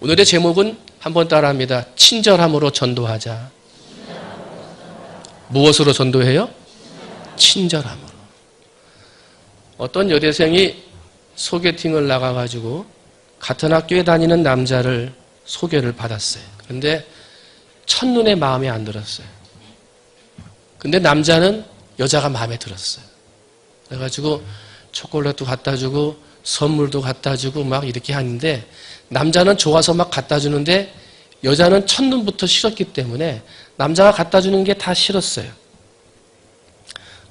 오늘의 제목은 한번 따라합니다. 친절함으로 전도하자. 무엇으로 전도해요? 친절함으로. 어떤 여대생이 소개팅을 나가가지고 같은 학교에 다니는 남자를 소개를 받았어요. 그런데 첫눈에 마음에 안 들었어요. 근데 남자는 여자가 마음에 들었어요. 그래가지고 초콜릿도 갖다 주고 선물도 갖다 주고 막 이렇게 하는데 남자는 좋아서 막 갖다 주는데 여자는 첫눈부터 싫었기 때문에 남자가 갖다 주는 게 다 싫었어요.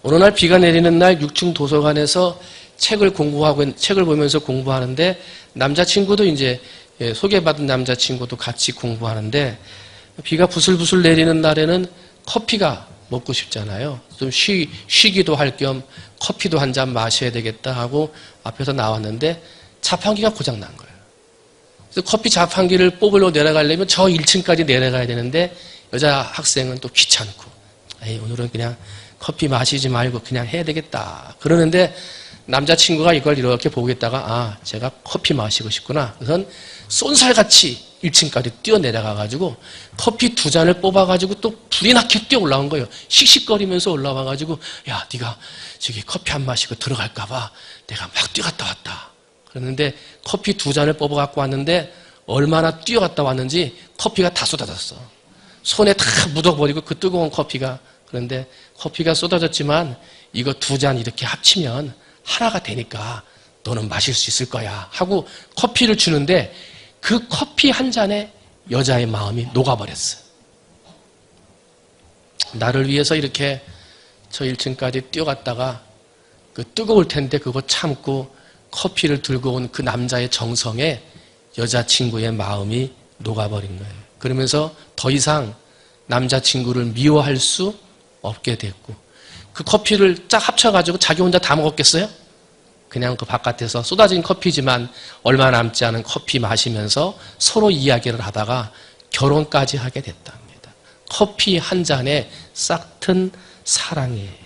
어느 날 비가 내리는 날 6층 도서관에서 책을 공부하고 책을 보면서 공부하는데 남자친구도 이제 예, 소개받은 남자친구도 같이 공부하는데 비가 부슬부슬 내리는 날에는 커피가 먹고 싶잖아요. 좀 쉬, 쉬기도 할 겸 커피도 한 잔 마셔야 되겠다 하고 앞에서 나왔는데 자판기가 고장 난 거예요. 그래서 커피 자판기를 뽑으러 내려가려면 저 1층까지 내려가야 되는데 여자 학생은 또 귀찮고 에이, 오늘은 그냥 커피 마시지 말고 그냥 해야 되겠다. 그러는데 남자친구가 이걸 이렇게 보겠다가 아 제가 커피 마시고 싶구나. 그래서 쏜살같이 1층까지 뛰어내려가가지고 커피 두 잔을 뽑아가지고 또 불이 나게 뛰어 올라온 거예요. 씩씩거리면서 올라와가지고 야 네가 저기 커피 안 마시고 들어갈까봐 내가 막 뛰어갔다 왔다. 그랬는데 커피 두 잔을 뽑아 갖고 왔는데 얼마나 뛰어갔다 왔는지 커피가 다 쏟아졌어. 손에 다 묻어버리고 그 뜨거운 커피가 그런데 커피가 쏟아졌지만 이거 두 잔 이렇게 합치면 하나가 되니까 너는 마실 수 있을 거야 하고 커피를 주는데 그 커피 한 잔에 여자의 마음이 녹아버렸어요. 나를 위해서 이렇게 저 1층까지 뛰어갔다가 그 뜨거울 텐데 그거 참고 커피를 들고 온 그 남자의 정성에 여자친구의 마음이 녹아버린 거예요. 그러면서 더 이상 남자친구를 미워할 수 없게 됐고 그 커피를 쫙 합쳐가지고 자기 혼자 다 먹었겠어요? 그냥 그 바깥에서 쏟아진 커피지만 얼마 남지 않은 커피 마시면서 서로 이야기를 하다가 결혼까지 하게 됐답니다. 커피 한 잔에 싹 튼 사랑이에요.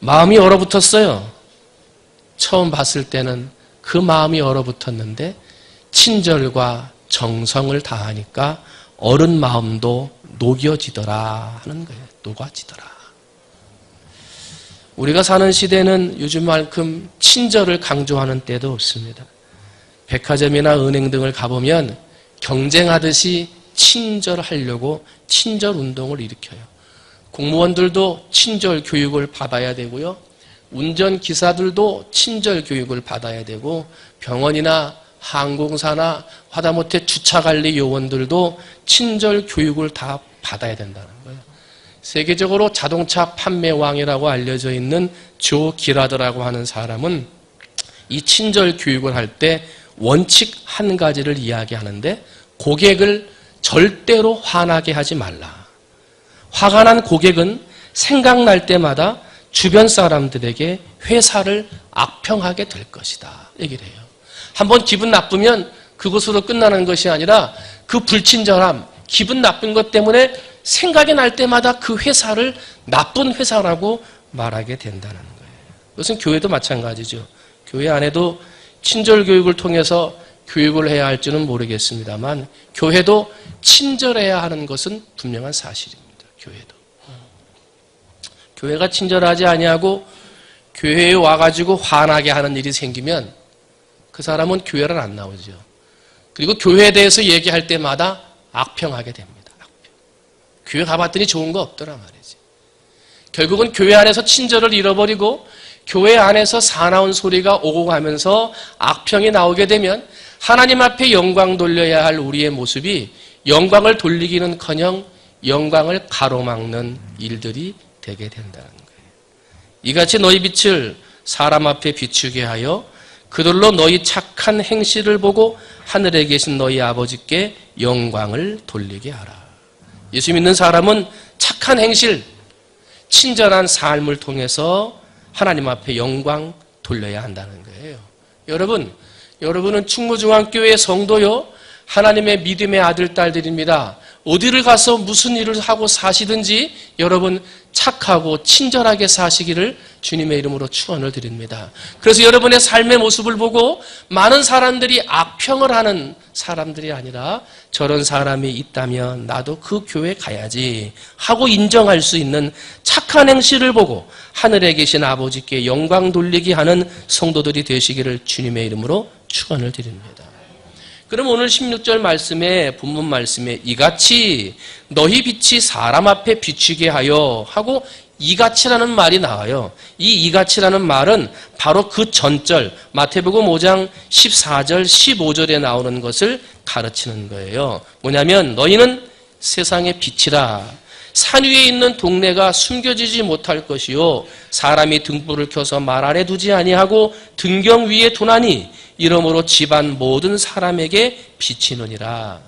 마음이 얼어붙었어요. 처음 봤을 때는 그 마음이 얼어붙었는데 친절과 정성을 다하니까 어른 마음도 녹여지더라 하는 거예요. 녹아지더라. 우리가 사는 시대는 요즘만큼 친절을 강조하는 때도 없습니다. 백화점이나 은행 등을 가보면 경쟁하듯이 친절하려고 친절 운동을 일으켜요. 공무원들도 친절 교육을 받아야 되고요. 운전기사들도 친절 교육을 받아야 되고 병원이나 항공사나 하다못해 주차관리 요원들도 친절 교육을 다 받아야 된다는 거예요. 세계적으로 자동차 판매왕이라고 알려져 있는 조 기라드라고 하는 사람은 이 친절 교육을 할 때 원칙 한 가지를 이야기하는데 고객을 절대로 화나게 하지 말라. 화가 난 고객은 생각날 때마다 주변 사람들에게 회사를 악평하게 될 것이다. 얘기를 해요. 한번 기분 나쁘면 그것으로 끝나는 것이 아니라 그 불친절함, 기분 나쁜 것 때문에 생각이 날 때마다 그 회사를 나쁜 회사라고 말하게 된다는 거예요. 이것은 교회도 마찬가지죠. 교회 안에도 친절 교육을 통해서 교육을 해야 할지는 모르겠습니다만 교회도 친절해야 하는 것은 분명한 사실입니다. 교회도. 교회가 친절하지 아니하고 교회에 와가지고 화나게 하는 일이 생기면 그 사람은 교회를 안 나오죠. 그리고 교회에 대해서 얘기할 때마다 악평하게 됩니다. 교회 가봤더니 좋은 거 없더라 말이지. 결국은 교회 안에서 친절을 잃어버리고 교회 안에서 사나운 소리가 오고 가면서 악평이 나오게 되면 하나님 앞에 영광 돌려야 할 우리의 모습이 영광을 돌리기는커녕 영광을 가로막는 일들이 되게 된다는 거예요. 이같이 너희 빛을 사람 앞에 비추게 하여 그들로 너희 착한 행실을 보고 하늘에 계신 너희 아버지께 영광을 돌리게 하라. 예수 믿는 사람은 착한 행실, 친절한 삶을 통해서 하나님 앞에 영광 돌려야 한다는 거예요. 여러분, 여러분은 충무중앙교회 성도요, 하나님의 믿음의 아들, 딸들입니다. 어디를 가서 무슨 일을 하고 사시든지 여러분 착하고 친절하게 사시기를 주님의 이름으로 축원을 드립니다. 그래서 여러분의 삶의 모습을 보고 많은 사람들이 악평을 하는 사람들이 아니라 저런 사람이 있다면 나도 그 교회 가야지 하고 인정할 수 있는 착한 행실을 보고 하늘에 계신 아버지께 영광 돌리게 하는 성도들이 되시기를 주님의 이름으로 축원을 드립니다. 그럼 오늘 16절 말씀에 본문 말씀에 이같이 너희 빛이 사람 앞에 비추게 하여 하고 이같이라는 말이 나와요. 이 이같이라는 말은 바로 그 전절 마태복음 5장 14절 15절에 나오는 것을 가르치는 거예요. 뭐냐면 너희는 세상의 빛이라 산 위에 있는 동네가 숨겨지지 못할 것이요 사람이 등불을 켜서 말 아래 두지 아니하고 등경 위에 두나니 이러므로 집안 모든 사람에게 비치느니라.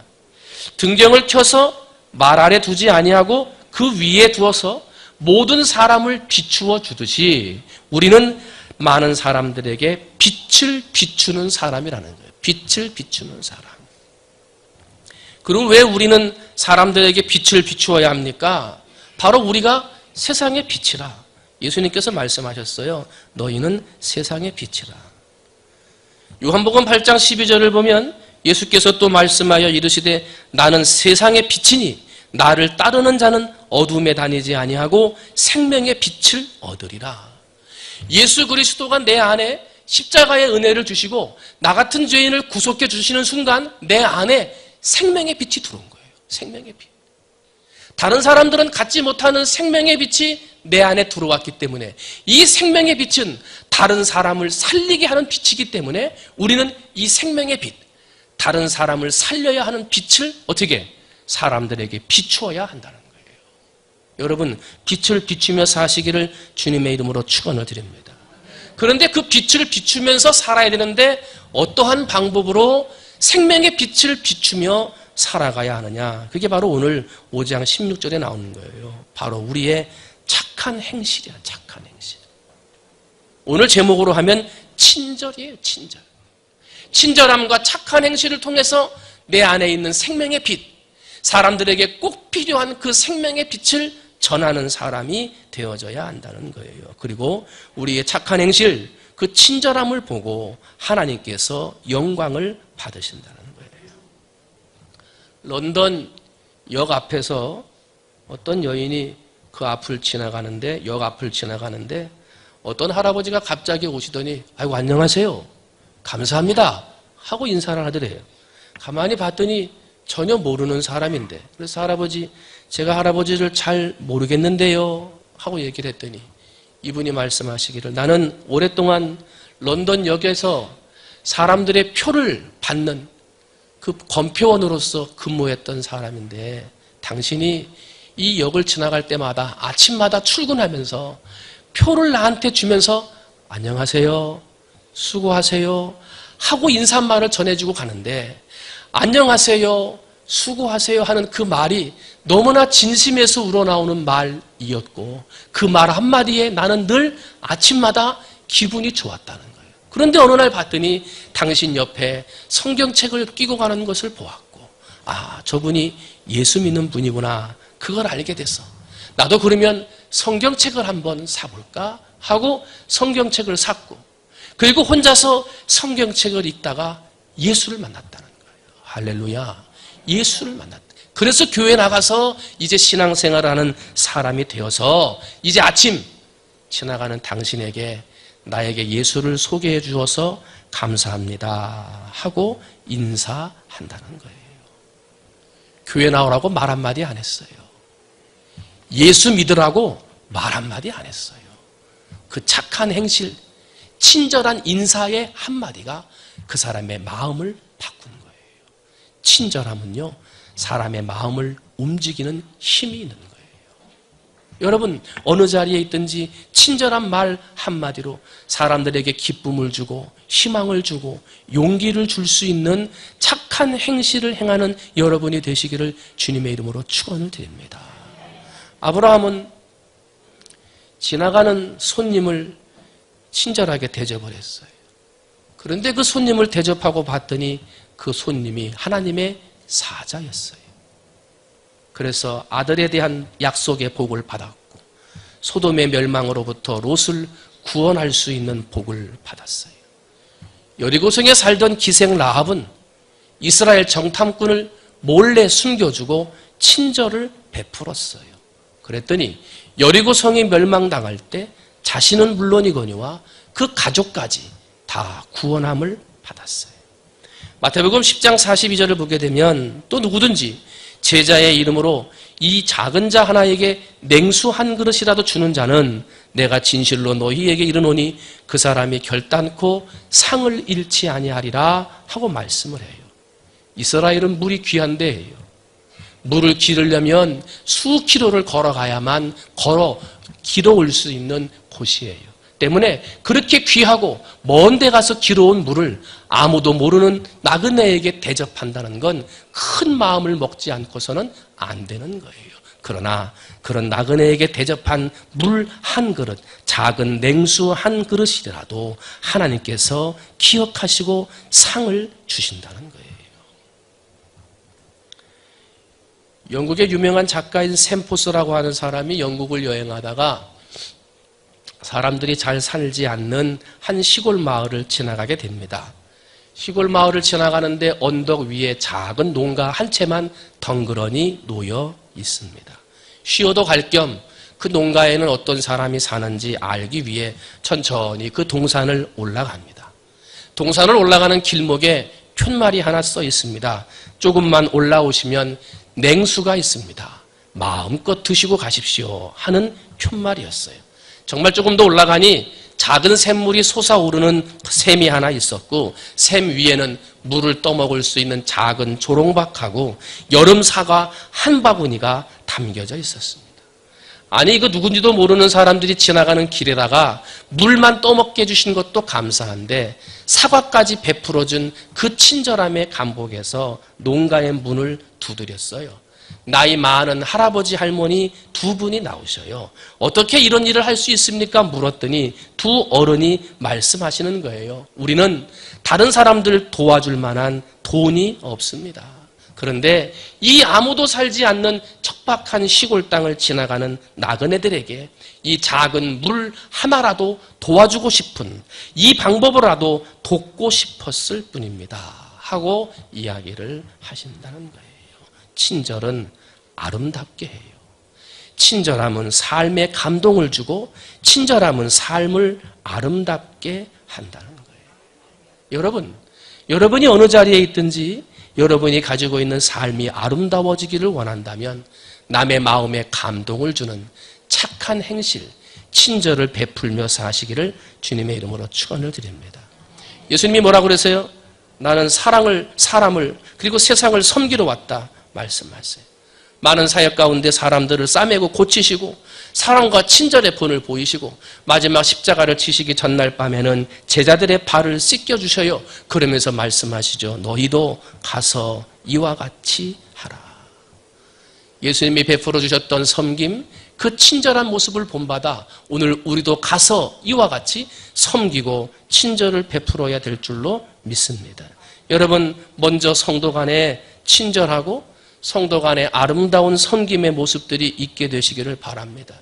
등경을 켜서 말 아래 두지 아니하고 그 위에 두어서 모든 사람을 비추어 주듯이 우리는 많은 사람들에게 빛을 비추는 사람이라는 거예요. 빛을 비추는 사람. 그럼 왜 우리는 사람들에게 빛을 비추어야 합니까? 바로 우리가 세상의 빛이라. 예수님께서 말씀하셨어요. 너희는 세상의 빛이라. 요한복음 8장 12절을 보면 예수께서 또 말씀하여 이르시되 나는 세상의 빛이니 나를 따르는 자는 어둠에 다니지 아니하고 생명의 빛을 얻으리라. 예수 그리스도가 내 안에 십자가의 은혜를 주시고 나 같은 죄인을 구속해 주시는 순간 내 안에 생명의 빛이 들어온 거예요. 생명의 빛. 다른 사람들은 갖지 못하는 생명의 빛이 내 안에 들어왔기 때문에 이 생명의 빛은 다른 사람을 살리게 하는 빛이기 때문에 우리는 이 생명의 빛, 다른 사람을 살려야 하는 빛을 어떻게 사람들에게 비추어야 한다는 거예요. 여러분, 빛을 비추며 사시기를 주님의 이름으로 축원을 드립니다. 그런데 그 빛을 비추면서 살아야 되는데 어떠한 방법으로 생명의 빛을 비추며 살아가야 하느냐. 그게 바로 오늘 5장 16절에 나오는 거예요. 바로 우리의 착한 행실이야, 착한 행실. 오늘 제목으로 하면 친절이에요, 친절. 친절함과 착한 행실을 통해서 내 안에 있는 생명의 빛, 사람들에게 꼭 필요한 그 생명의 빛을 전하는 사람이 되어져야 한다는 거예요. 그리고 우리의 착한 행실, 그 친절함을 보고 하나님께서 영광을 받으신다는 거예요. 런던 역 앞에서 어떤 여인이 그 앞을 지나가는데, 역 앞을 지나가는데, 어떤 할아버지가 갑자기 오시더니, 아이고, 안녕하세요. 감사합니다. 하고 인사를 하더래요. 가만히 봤더니 전혀 모르는 사람인데. 그래서 할아버지, 제가 할아버지를 잘 모르겠는데요. 하고 얘기를 했더니 이분이 말씀하시기를 나는 오랫동안 런던 역에서 사람들의 표를 받는 그 검표원으로서 근무했던 사람인데 당신이 이 역을 지나갈 때마다 아침마다 출근하면서 표를 나한테 주면서 안녕하세요. 수고하세요. 하고 인사말을 전해주고 가는데 안녕하세요. 수고하세요 하는 그 말이 너무나 진심에서 우러나오는 말이었고 그 말 한마디에 나는 늘 아침마다 기분이 좋았다는. 그런데 어느 날 봤더니 당신 옆에 성경책을 끼고 가는 것을 보았고 아 저분이 예수 믿는 분이구나 그걸 알게 됐어. 나도 그러면 성경책을 한번 사볼까 하고 성경책을 샀고 그리고 혼자서 성경책을 읽다가 예수를 만났다는 거예요. 할렐루야. 예수를 만났다. 그래서 교회 나가서 이제 신앙생활하는 사람이 되어서 이제 아침 지나가는 당신에게 나에게 예수를 소개해 주어서 감사합니다 하고 인사한다는 거예요. 교회 나오라고 말 한마디 안 했어요. 예수 믿으라고 말 한마디 안 했어요. 그 착한 행실, 친절한 인사의 한마디가 그 사람의 마음을 바꾼 거예요. 친절함은요, 사람의 마음을 움직이는 힘이 있는 거예요. 여러분, 어느 자리에 있든지 친절한 말 한마디로 사람들에게 기쁨을 주고 희망을 주고 용기를 줄 수 있는 착한 행실을 행하는 여러분이 되시기를 주님의 이름으로 축원을 드립니다. 아브라함은 지나가는 손님을 친절하게 대접을 했어요. 그런데 그 손님을 대접하고 봤더니 그 손님이 하나님의 사자였어요. 그래서 아들에 대한 약속의 복을 받았고 소돔의 멸망으로부터 롯을 구원할 수 있는 복을 받았어요. 여리고성에 살던 기생 라합은 이스라엘 정탐꾼을 몰래 숨겨주고 친절을 베풀었어요. 그랬더니 여리고성이 멸망당할 때 자신은 물론이거니와 그 가족까지 다 구원함을 받았어요. 마태복음 10장 42절을 보게 되면 또 누구든지 제자의 이름으로 이 작은 자 하나에게 냉수 한 그릇이라도 주는 자는 내가 진실로 너희에게 이르노니 그 사람이 결단코 상을 잃지 아니하리라 하고 말씀을 해요. 이스라엘은 물이 귀한데요. 물을 기르려면 수 킬로를 걸어가야만 걸어 길어올 수 있는 곳이에요. 때문에 그렇게 귀하고 먼 데 가서 길어온 물을 아무도 모르는 나그네에게 대접한다는 건 큰 마음을 먹지 않고서는 안 되는 거예요. 그러나 그런 나그네에게 대접한 물 한 그릇, 작은 냉수 한 그릇이라도 하나님께서 기억하시고 상을 주신다는 거예요. 영국의 유명한 작가인 샘포스라고 하는 사람이 영국을 여행하다가 사람들이 잘 살지 않는 한 시골 마을을 지나가게 됩니다. 시골 마을을 지나가는데 언덕 위에 작은 농가 한 채만 덩그러니 놓여 있습니다. 쉬어도 갈 겸 그 농가에는 어떤 사람이 사는지 알기 위해 천천히 그 동산을 올라갑니다. 동산을 올라가는 길목에 푯말이 하나 써 있습니다. 조금만 올라오시면 냉수가 있습니다. 마음껏 드시고 가십시오. 하는 푯말이었어요. 정말 조금 더 올라가니 작은 샘물이 솟아오르는 샘이 하나 있었고 샘 위에는 물을 떠먹을 수 있는 작은 조롱박하고 여름 사과 한 바구니가 담겨져 있었습니다. 아니 이거 누군지도 모르는 사람들이 지나가는 길에다가 물만 떠먹게 해주신 것도 감사한데 사과까지 베풀어준 그 친절함의 감복에서 농가의 문을 두드렸어요. 나이 많은 할아버지 할머니 두 분이 나오셔요. 어떻게 이런 일을 할 수 있습니까? 물었더니 두 어른이 말씀하시는 거예요. 우리는 다른 사람들 도와줄 만한 돈이 없습니다. 그런데 이 아무도 살지 않는 척박한 시골 땅을 지나가는 나그네들에게 이 작은 물 하나라도 도와주고 싶은 이 방법으로라도 돕고 싶었을 뿐입니다. 하고 이야기를 하신다는 거예요. 친절은 아름답게 해요. 친절함은 삶에 감동을 주고 친절함은 삶을 아름답게 한다는 거예요. 여러분, 여러분이 어느 자리에 있든지 여러분이 가지고 있는 삶이 아름다워지기를 원한다면 남의 마음에 감동을 주는 착한 행실, 친절을 베풀며 사시기를 주님의 이름으로 축원을 드립니다. 예수님이 뭐라고 그러세요? 나는 사랑을 사람을 그리고 세상을 섬기러 왔다 말씀하세요. 많은 사역 가운데 사람들을 싸매고 고치시고 사랑과 친절의 본을 보이시고 마지막 십자가를 치시기 전날 밤에는 제자들의 발을 씻겨 주셔요. 그러면서 말씀하시죠. 너희도 가서 이와 같이 하라. 예수님이 베풀어 주셨던 섬김, 그 친절한 모습을 본받아 오늘 우리도 가서 이와 같이 섬기고 친절을 베풀어야 될 줄로 믿습니다. 여러분 먼저 성도 간에 친절하고 성도 간에 아름다운 섬김의 모습들이 있게 되시기를 바랍니다.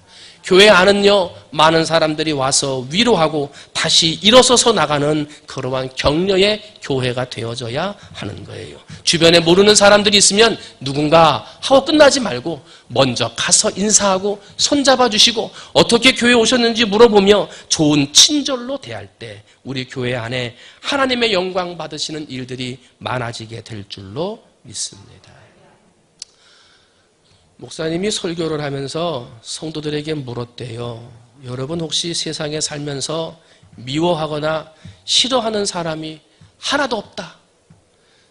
교회 안은요, 많은 사람들이 와서 위로하고 다시 일어서서 나가는 그러한 격려의 교회가 되어져야 하는 거예요. 주변에 모르는 사람들이 있으면 누군가 하고 끝나지 말고 먼저 가서 인사하고 손잡아 주시고 어떻게 교회 오셨는지 물어보며 좋은 친절로 대할 때 우리 교회 안에 하나님의 영광 받으시는 일들이 많아지게 될 줄로 믿습니다. 목사님이 설교를 하면서 성도들에게 물었대요. 여러분 혹시 세상에 살면서 미워하거나 싫어하는 사람이 하나도 없다.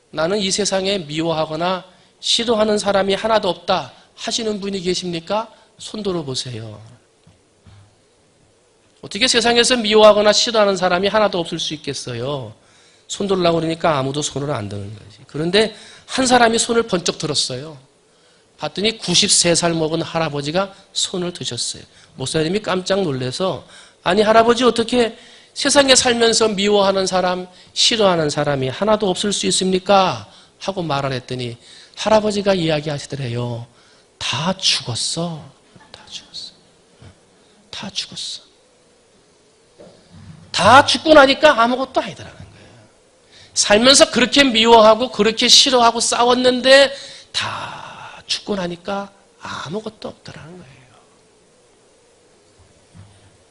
나는 이 세상에 미워하거나 싫어하는 사람이 하나도 없다. 하시는 분이 계십니까? 손 들어 보세요. 어떻게 세상에서 미워하거나 싫어하는 사람이 하나도 없을 수 있겠어요? 손 들으려고 그러니까 아무도 손을 안 드는 거지. 그런데 한 사람이 손을 번쩍 들었어요. 봤더니 93살 먹은 할아버지가 손을 드셨어요. 목사님이 깜짝 놀래서 아니 할아버지 어떻게 세상에 살면서 미워하는 사람, 싫어하는 사람이 하나도 없을 수 있습니까? 하고 말을 했더니 할아버지가 이야기하시더래요. 다 죽었어. 다 죽었어. 다 죽었어. 다 죽고 나니까 아무것도 아니더라는 거예요. 살면서 그렇게 미워하고 그렇게 싫어하고 싸웠는데 다 죽고 나니까 아무것도 없더라는 거예요.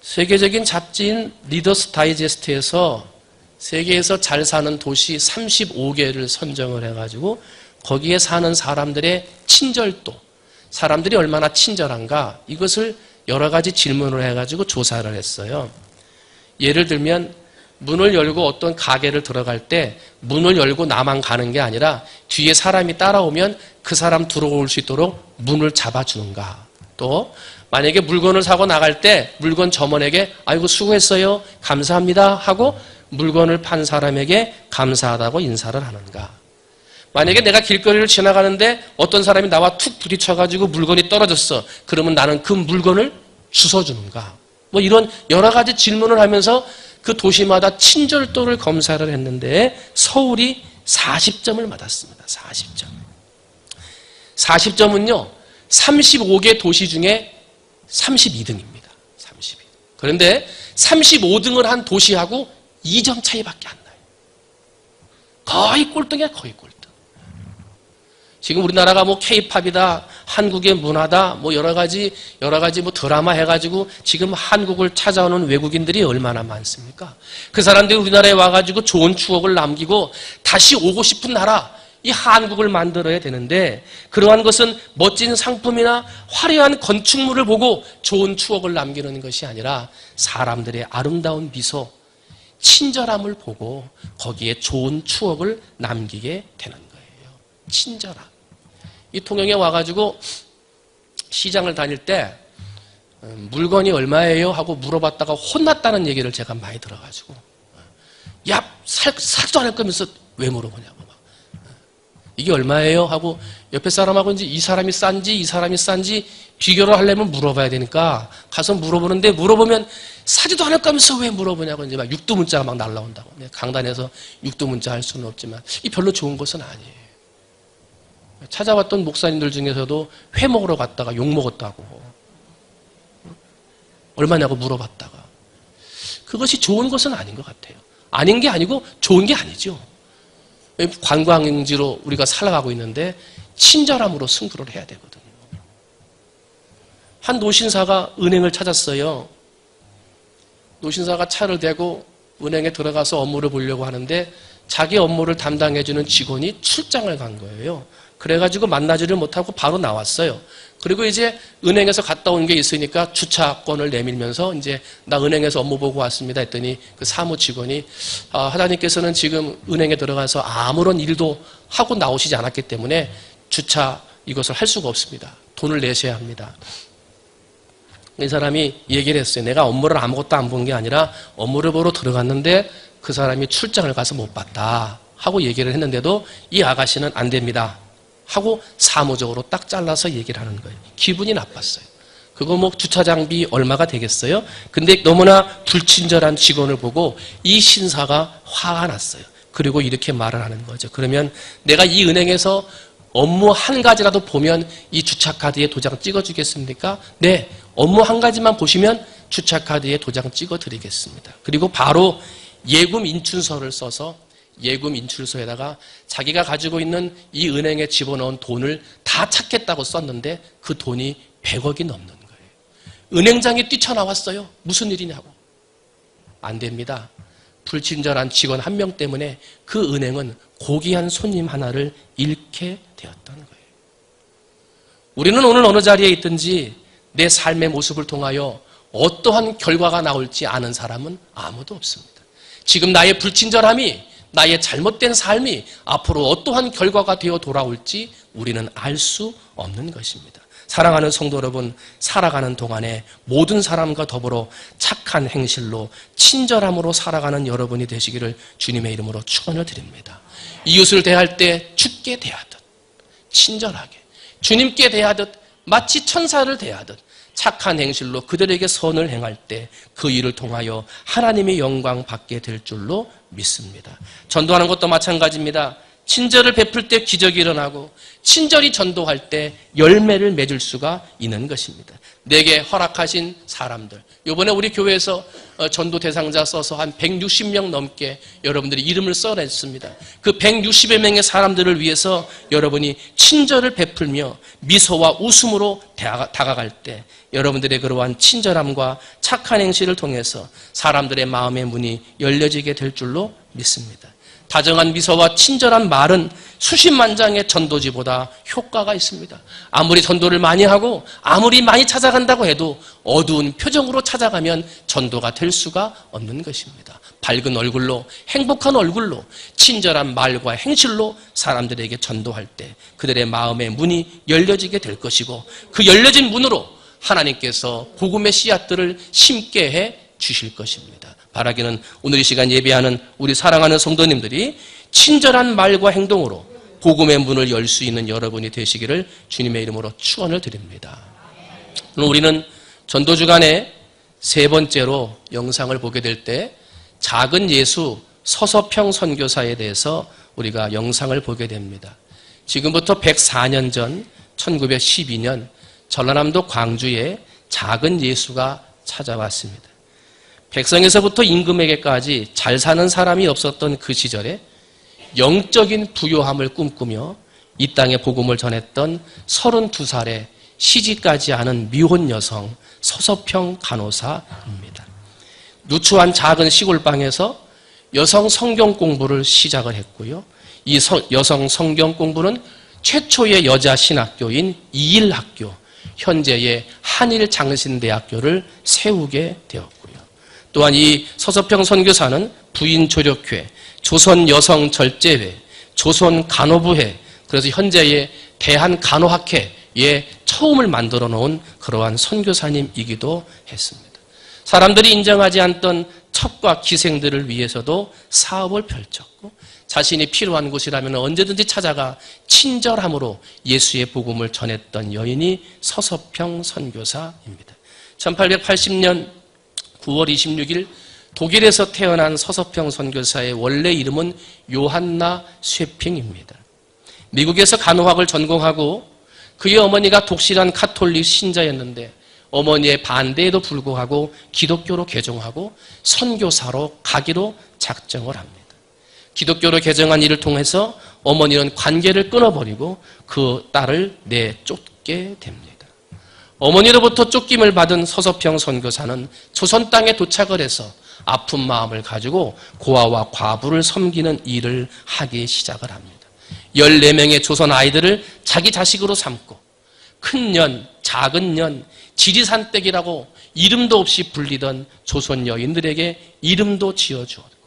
세계적인 잡지인 리더스 다이제스트에서 세계에서 잘 사는 도시 35개를 선정을 해가지고 거기에 사는 사람들의 친절도, 사람들이 얼마나 친절한가 이것을 여러 가지 질문을 해가지고 조사를 했어요. 예를 들면 문을 열고 어떤 가게를 들어갈 때 문을 열고 나만 가는 게 아니라 뒤에 사람이 따라오면 그 사람 들어올 수 있도록 문을 잡아주는가. 또 만약에 물건을 사고 나갈 때 물건 점원에게 아이고 수고했어요. 감사합니다 하고 물건을 판 사람에게 감사하다고 인사를 하는가. 만약에 내가 길거리를 지나가는데 어떤 사람이 나와 툭 부딪혀가지고 물건이 떨어졌어. 그러면 나는 그 물건을 주워주는가. 뭐 이런 여러 가지 질문을 하면서 그 도시마다 친절도를 검사를 했는데 서울이 40점을 받았습니다. 40점. 40점은요, 35개 도시 중에 32등입니다. 32등. 그런데 35등을 한 도시하고 2점 차이밖에 안 나요. 거의 꼴등이야, 거의 꼴등. 지금 우리나라가 뭐 케이팝이다, 한국의 문화다, 뭐 여러 가지, 여러 가지 뭐 드라마 해가지고 지금 한국을 찾아오는 외국인들이 얼마나 많습니까? 그 사람들이 우리나라에 와가지고 좋은 추억을 남기고 다시 오고 싶은 나라, 이 한국을 만들어야 되는데 그러한 것은 멋진 상품이나 화려한 건축물을 보고 좋은 추억을 남기는 것이 아니라 사람들의 아름다운 미소, 친절함을 보고 거기에 좋은 추억을 남기게 되는 거예요. 친절함. 이 통영에 와가지고 시장을 다닐 때 음, 물건이 얼마예요? 하고 물어봤다가 혼났다는 얘기를 제가 많이 들어가지고 야, 살, 살도 안 할 거면서 왜 물어보냐고 막. 이게 얼마예요? 하고 옆에 사람하고 이제 이 사람이 싼지 이 사람이 싼지 비교를 하려면 물어봐야 되니까 가서 물어보는데 물어보면 사지도 않을 거면서 왜 물어보냐고 이제 막 육두문자가 막 날라온다고. 네, 강단에서 육두문자 할 수는 없지만 이 별로 좋은 것은 아니에요. 찾아왔던 목사님들 중에서도 회 먹으러 갔다가 욕 먹었다고. 얼마냐고 물어봤다가. 그것이 좋은 것은 아닌 것 같아요. 아닌 게 아니고 좋은 게 아니죠. 관광지로 우리가 살아가고 있는데 친절함으로 승부를 해야 되거든요. 한 노신사가 은행을 찾았어요. 노신사가 차를 대고 은행에 들어가서 업무를 보려고 하는데 자기 업무를 담당해주는 직원이 출장을 간 거예요. 그래가지고 만나지를 못하고 바로 나왔어요. 그리고 이제 은행에서 갔다 온 게 있으니까 주차권을 내밀면서 이제 나 은행에서 업무 보고 왔습니다 했더니 그 사무 직원이 아, 하다님께서는 지금 은행에 들어가서 아무런 일도 하고 나오시지 않았기 때문에 주차 이것을 할 수가 없습니다. 돈을 내셔야 합니다. 이 사람이 얘기를 했어요. 내가 업무를 아무것도 안 본 게 아니라 업무를 보러 들어갔는데 그 사람이 출장을 가서 못 봤다 하고 얘기를 했는데도 이 아가씨는 안 됩니다. 하고 사무적으로 딱 잘라서 얘기를 하는 거예요. 기분이 나빴어요. 그거 뭐 주차 장비 얼마가 되겠어요? 근데 너무나 불친절한 직원을 보고 이 신사가 화가 났어요. 그리고 이렇게 말을 하는 거죠. 그러면 내가 이 은행에서 업무 한 가지라도 보면 이 주차카드에 도장 찍어주겠습니까? 네. 업무 한 가지만 보시면 주차카드에 도장 찍어드리겠습니다. 그리고 바로 예금 인출서를 써서 예금 인출서에다가 자기가 가지고 있는 이 은행에 집어넣은 돈을 다 찾겠다고 썼는데 그 돈이 100억이 넘는 거예요. 은행장에 뛰쳐나왔어요. 무슨 일이냐고. 안 됩니다. 불친절한 직원 한 명 때문에 그 은행은 고귀한 손님 하나를 잃게 되었다는 거예요. 우리는 오늘 어느 자리에 있든지 내 삶의 모습을 통하여 어떠한 결과가 나올지 아는 사람은 아무도 없습니다. 지금 나의 불친절함이 나의 잘못된 삶이 앞으로 어떠한 결과가 되어 돌아올지 우리는 알 수 없는 것입니다. 사랑하는 성도 여러분, 살아가는 동안에 모든 사람과 더불어 착한 행실로 친절함으로 살아가는 여러분이 되시기를 주님의 이름으로 축원을 드립니다. 이웃을 대할 때 죽게 대하듯 친절하게 주님께 대하듯 마치 천사를 대하듯 착한 행실로 그들에게 선을 행할 때 그 일을 통하여 하나님의 영광 받게 될 줄로 믿습니다. 전도하는 것도 마찬가지입니다. 친절을 베풀 때 기적이 일어나고 친절히 전도할 때 열매를 맺을 수가 있는 것입니다. 내게 허락하신 사람들. 이번에 우리 교회에서 어, 전도 대상자 써서 한 160명 넘게 여러분들이 이름을 써냈습니다. 그 160여 명의 사람들을 위해서 여러분이 친절을 베풀며 미소와 웃음으로 다가갈 때 여러분들의 그러한 친절함과 착한 행실을 통해서 사람들의 마음의 문이 열려지게 될 줄로 믿습니다. 다정한 미소와 친절한 말은 수십만 장의 전도지보다 효과가 있습니다. 아무리 전도를 많이 하고 아무리 많이 찾아간다고 해도 어두운 표정으로 찾아가면 전도가 될 수가 없는 것입니다. 밝은 얼굴로 행복한 얼굴로 친절한 말과 행실로 사람들에게 전도할 때 그들의 마음의 문이 열려지게 될 것이고 그 열려진 문으로 하나님께서 복음의 씨앗들을 심게 해 주실 것입니다. 바라기는 오늘 이 시간 예배하는 우리 사랑하는 성도님들이 친절한 말과 행동으로 복음의 문을 열 수 있는 여러분이 되시기를 주님의 이름으로 축원을 드립니다. 오늘 우리는 전도 주간에 세 번째로 영상을 보게 될 때 작은 예수 서서평 선교사에 대해서 우리가 영상을 보게 됩니다. 지금부터 104년 전 1912년 전라남도 광주에 작은 예수가 찾아왔습니다. 백성에서부터 임금에게까지 잘 사는 사람이 없었던 그 시절에 영적인 부요함을 꿈꾸며 이 땅에 복음을 전했던 32살의 시집까지 않은 미혼 여성 서서평 간호사입니다. 누추한 작은 시골방에서 여성 성경 공부를 시작을 했고요. 이 여성 성경 공부는 최초의 여자 신학교인 이일학교, 현재의 한일 장신대학교를 세우게 되었고요. 또한 이 서서평 선교사는 부인 조력회, 조선 여성 절제회, 조선 간호부회, 그래서 현재의 대한 간호학회에 처음을 만들어 놓은 그러한 선교사님이기도 했습니다. 사람들이 인정하지 않던 첩과 기생들을 위해서도 사업을 펼쳤고 자신이 필요한 곳이라면 언제든지 찾아가 친절함으로 예수의 복음을 전했던 여인이 서서평 선교사입니다. 1880년 9월 26일 독일에서 태어난 서서평 선교사의 원래 이름은 요한나 쇠핑입니다. 미국에서 간호학을 전공하고 그의 어머니가 독실한 카톨릭 신자였는데 어머니의 반대에도 불구하고 기독교로 개종하고 선교사로 가기로 작정을 합니다. 기독교로 개정한 일을 통해서 어머니는 관계를 끊어버리고 그 딸을 내쫓게 됩니다. 어머니로부터 쫓김을 받은 서서평 선교사는 조선 땅에 도착을 해서 아픈 마음을 가지고 고아와 과부를 섬기는 일을 하기 시작을 합니다. 14명의 조선 아이들을 자기 자식으로 삼고 큰 년, 작은 년, 지리산댁이라고 이름도 없이 불리던 조선 여인들에게 이름도 지어주었고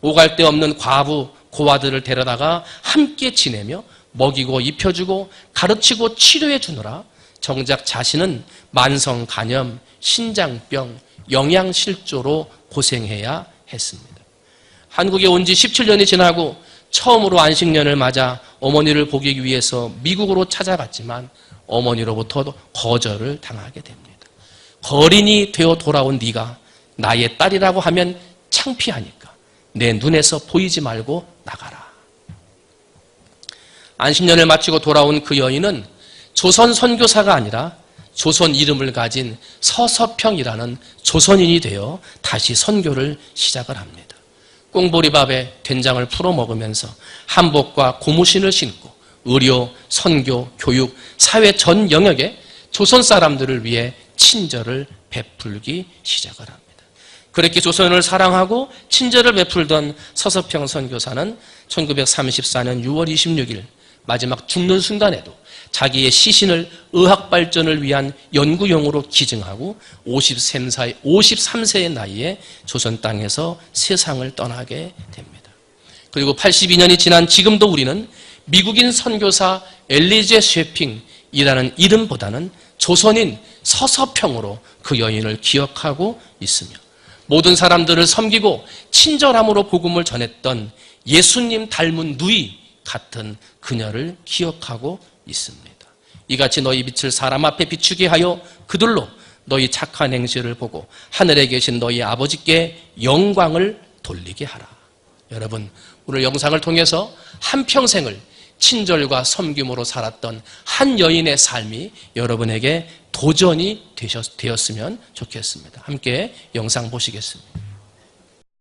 오갈 데 없는 과부, 고아들을 데려다가 함께 지내며 먹이고 입혀주고 가르치고 치료해 주느라 정작 자신은 만성 간염, 신장병, 영양실조로 고생해야 했습니다. 한국에 온 지 17년이 지나고 처음으로 안식년을 맞아 어머니를 보기 위해서 미국으로 찾아갔지만 어머니로부터 거절을 당하게 됩니다. 거린이 되어 돌아온 네가 나의 딸이라고 하면 창피하니까 내 눈에서 보이지 말고 나가라. 안식년을 마치고 돌아온 그 여인은 조선 선교사가 아니라 조선 이름을 가진 서서평이라는 조선인이 되어 다시 선교를 시작을 합니다. 꽁보리밥에 된장을 풀어 먹으면서 한복과 고무신을 신고 의료, 선교, 교육, 사회 전 영역에 조선 사람들을 위해 친절을 베풀기 시작을 합니다. 그렇게 조선을 사랑하고 친절을 베풀던 서서평 선교사는 1934년 6월 26일 마지막 죽는 순간에도 자기의 시신을 의학 발전을 위한 연구용으로 기증하고 53세, 53세의 나이에 조선 땅에서 세상을 떠나게 됩니다. 그리고 82년이 지난 지금도 우리는 미국인 선교사 엘리제 쉐핑이라는 이름보다는 조선인 서서평으로 그 여인을 기억하고 있으며 모든 사람들을 섬기고 친절함으로 복음을 전했던 예수님 닮은 누이 같은 그녀를 기억하고 있습니다. 이같이 너희 빛을 사람 앞에 비추게 하여 그들로 너희 착한 행실을 보고 하늘에 계신 너희 아버지께 영광을 돌리게 하라. 여러분, 오늘 영상을 통해서 한평생을 친절과 섬김으로 살았던 한 여인의 삶이 여러분에게 도전이 되셨, 되었으면 좋겠습니다. 함께 영상 보시겠습니다.